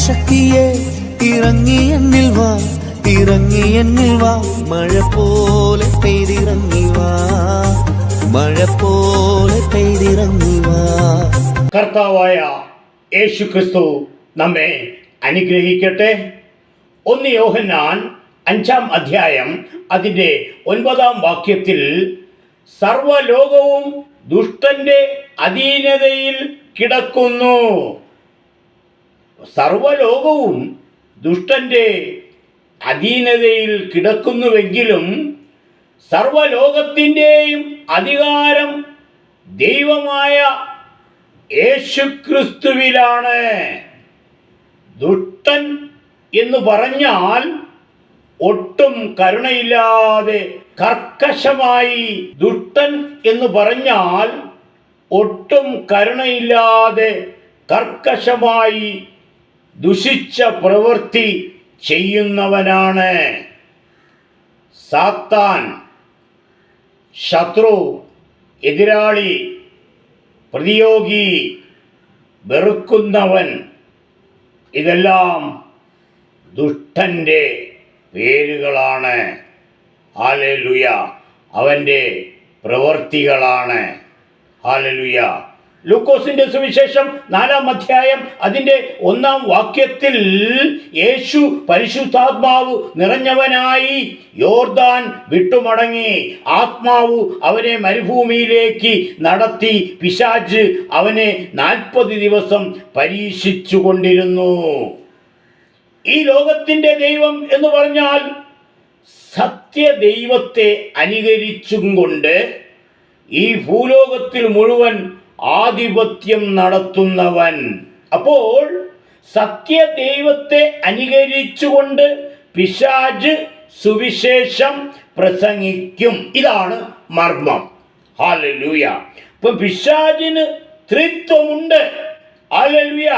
ആത്മശക്തിയെ ഇറങ്ങി എന്നിൽ വാ ഇറങ്ങി എന്നിൽ വാ. മഴ പോലെ പെയ്തിറങ്ങി വാ മഴ പോലെ പെയ്തിറങ്ങി വാ. കർത്താവായ യേശു ക്രിസ്തു നമ്മെ അനുഗ്രഹിക്കട്ടെ. ഒന്ന് യോഹന്നാൻ അഞ്ചാം അധ്യായം അതിന്റെ ഒൻപതാം വാക്യത്തിൽ സർവലോകവും ദുഷ്ടന്റെ അധീനതയിൽ കിടക്കുന്നു. സർവലോകവും ദുഷ്ടന്റെ അധീനതയിൽ കിടക്കുന്നുവെങ്കിലും സർവലോകത്തിന്റെയും അധികാരം ദൈവമായ യേശുക്രിസ്തുവിലാണ്. ദുഷ്ടൻ എന്ന് പറഞ്ഞാൽ ഒട്ടും കരുണയില്ലാതെ കർക്കശമായി ദുഷ്ടൻ എന്ന് പറഞ്ഞാൽ ഒട്ടും കരുണയില്ലാതെ കർക്കശമായി ദുഷിച്ച പ്രവൃത്തി ചെയ്യുന്നവനാണ്. സാത്താൻ ശത്രു എതിരാളി പ്രതിയോഗി വെറുക്കുന്നവൻ ഇതെല്ലാം ദുഷ്ടന്റെ പേരുകളാണ്. ഹാലലുയ. അവന്റെ പ്രവൃത്തികളാണ്. ഹാലലുയ. ലൂക്കോസിന്റെ സുവിശേഷം നാലാം അധ്യായം അതിന്റെ ഒന്നാം വാക്യത്തിൽ യേശു പരിശുദ്ധാത്മാവ് നിറഞ്ഞവനായി യോർദാൻ വിട്ടുമടങ്ങി. ആത്മാവ് അവനെ മരുഭൂമിയിലേക്ക് നടത്തി. പിശാജ് അവനെ നാൽപ്പത് ദിവസം പരീക്ഷിച്ചു കൊണ്ടിരുന്നു ഈ ലോകത്തിന്റെ ദൈവം എന്ന് പറഞ്ഞാൽ സത്യദൈവത്തെ അനുകരിച്ചും കൊണ്ട് ഈ ഭൂലോകത്തിൽ മുഴുവൻ ആധിപത്യം നടത്തുന്നവൻ. അപ്പോൾ സത്യദൈവത്തെ അനുകരിച്ചുകൊണ്ട് പിശാജ് സുവിശേഷം പ്രസംഗിക്കും. ഇതാണ് മർമ്മം. ഹാലലൂയ ഇപ്പൊ പിശാജിന് ത്രിത്വമുണ്ട്. ഹാലലൂയ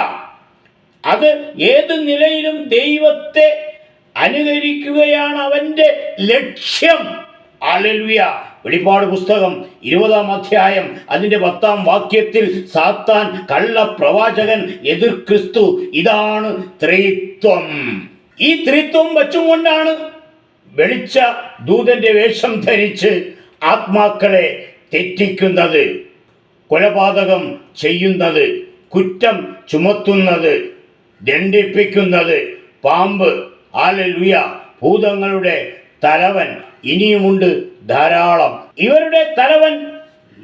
അത് ഏത് നിലയിലും ദൈവത്തെ അനുകരിക്കുകയാണ് അവന്റെ ലക്ഷ്യം. ആലലുയ വെളിപ്പാട് പുസ്തകം ഇരുപതാം അധ്യായം അതിന്റെ പത്താം വാക്യത്തിൽ സാത്താൻ കള്ള പ്രവാചകൻ എതിർ ക്രിസ്തു ഇതാണ് ത്രിത്വം. ഈ ത്രിത്വം വച്ചും കൊണ്ടാണ് വെളിച്ച ദൂതന്റെ വേഷം ധരിച്ച് ആത്മാക്കളെ തെറ്റിക്കുന്നത് കൊലപാതകം ചെയ്യുന്നത് കുറ്റം ചുമത്തുന്നത് ദണ്ഡിപ്പിക്കുന്നത് പാമ്പ് ആലലുയ ഭൂതങ്ങളുടെ തലവൻ ഇനിയുമുണ്ട് ധാരാളം. ഇവരുടെ തലവൻ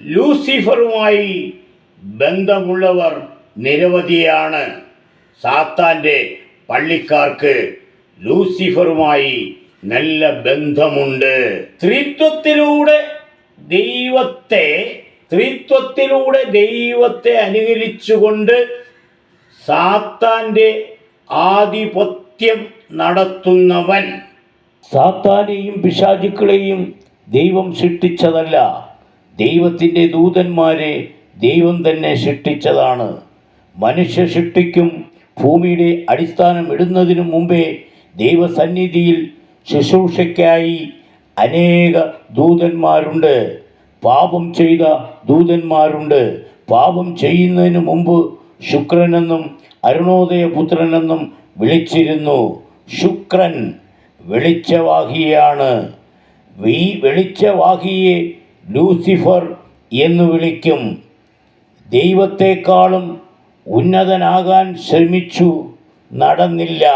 ലൂസിഫറുമായി ബന്ധമുള്ളവർ നിരവധിയാണ്. സാത്താന്റെ പള്ളിക്കാർക്ക് ലൂസിഫറുമായി നല്ല ബന്ധമുണ്ട്. സ്ത്രീത്വത്തിലൂടെ ദൈവത്തെ സ്ത്രീത്വത്തിലൂടെ ദൈവത്തെ അനുകരിച്ചുകൊണ്ട് സാത്താന്റെ ആധിപത്യം നടത്തുന്നവൻ സാത്താനെയും പിശാചുക്കളെയും ദൈവം സൃഷ്ടിച്ചതല്ല. ദൈവത്തിന്റെ ദൂതന്മാരെ ദൈവം തന്നെ സൃഷ്ടിച്ചതാണ്. മനുഷ്യ സൃഷ്ടിക്കും ഭൂമിയുടെ അടിസ്ഥാനം ഇടുന്നതിനു മുമ്പേ ദൈവസന്നിധിയിൽ ശുശ്രൂഷയ്ക്കായി അനേക ദൂതന്മാരുണ്ട്. പാപം ചെയ്ത ദൂതന്മാരുണ്ട്. പാപം ചെയ്യുന്നതിന് മുമ്പ് ശുക്രനെന്നും അരുണോദയപുത്രനെന്നും വിളിച്ചിരുന്നു. ശുക്രൻ വെളിച്ചവാഹിയാണ്. ഈ വെളിച്ചവാഹിയെ ലൂസിഫർ എന്നു വിളിക്കും. ദൈവത്തെക്കാളും ഉന്നതനാകാൻ ശ്രമിച്ചു. നടന്നില്ല.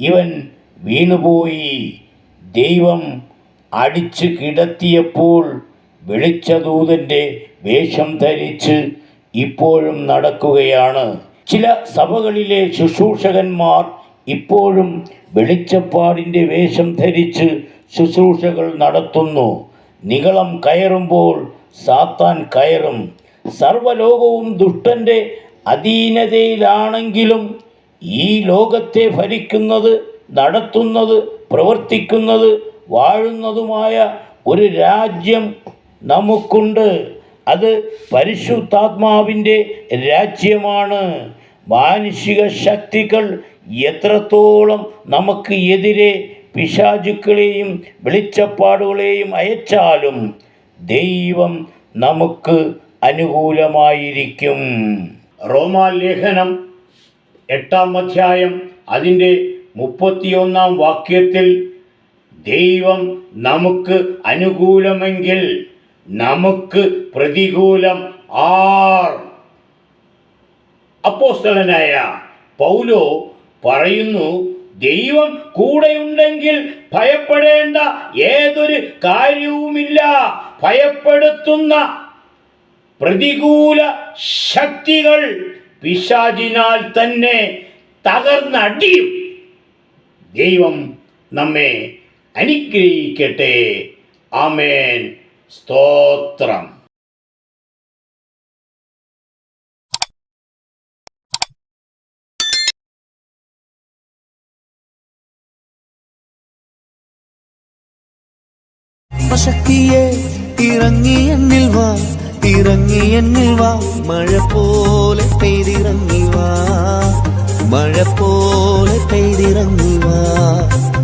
ഇവൻ വീണുപോയി. ദൈവം അടിച്ച് കിടത്തിയപ്പോൾ വെളിച്ചദൂതന്റെ വേഷം ധരിച്ച് ഇപ്പോഴും നടക്കുകയാണ്. ചില സഭകളിലെ ശുശ്രൂഷകന്മാർ ഇപ്പോഴും വെളിച്ചപ്പാടിന്റെ വേഷം ധരിച്ച് ശുശ്രൂഷകൾ നടത്തുന്നു. നികളം കയറുമ്പോൾ സാത്താൻ കയറും. സർവലോകവും ദുഷ്ടന്റെ അധീനതയിലാണെങ്കിലും ഈ ലോകത്തെ ഭരിക്കുന്നത് നടത്തുന്നത് പ്രവർത്തിക്കുന്നത് വാഴുന്നതുമായ ഒരു രാജ്യം നമുക്കുണ്ട്. അത് പരിശുദ്ധാത്മാവിന്റെ രാജ്യമാണ്. മാനുഷിക ശക്തികൾ എത്രത്തോളം നമുക്ക് എതിരെ പിശാചുക്കളെയും വെളിച്ചപ്പാടുകളെയും അയച്ചാലും ദൈവം നമുക്ക് അനുകൂലമായിരിക്കും. റോമാലേഖനം എട്ടാം അധ്യായം അതിന്റെ മുപ്പത്തിയൊന്നാം വാക്യത്തിൽ ദൈവം നമുക്ക് അനുകൂലമെങ്കിൽ നമുക്ക് പ്രതികൂലം ആർ അപ്പോസ്തലനായ പൗലോ പറയുന്നു ദൈവം കൂടെയുണ്ടെങ്കിൽ ഭയപ്പെടേണ്ട ഏതൊരു കാര്യവുമില്ല. ഭയപ്പെടുത്തുന്ന പ്രതികൂല ശക്തികൾ പിശാചിനാൽ തന്നെ തകർന്നടിയും. ദൈവം നമ്മെ അനുഗ്രഹിക്കട്ടെ. ആമേൻ. സ്തോത്രം. ശക്തിയെ ഇറങ്ങി എന്നിൽ വാ ഇറങ്ങി എന്നിൽ വാ മഴ പോലെ പെയ്തിറങ്ങി വാ മഴ പോലെ പെയ്തിറങ്ങി വാ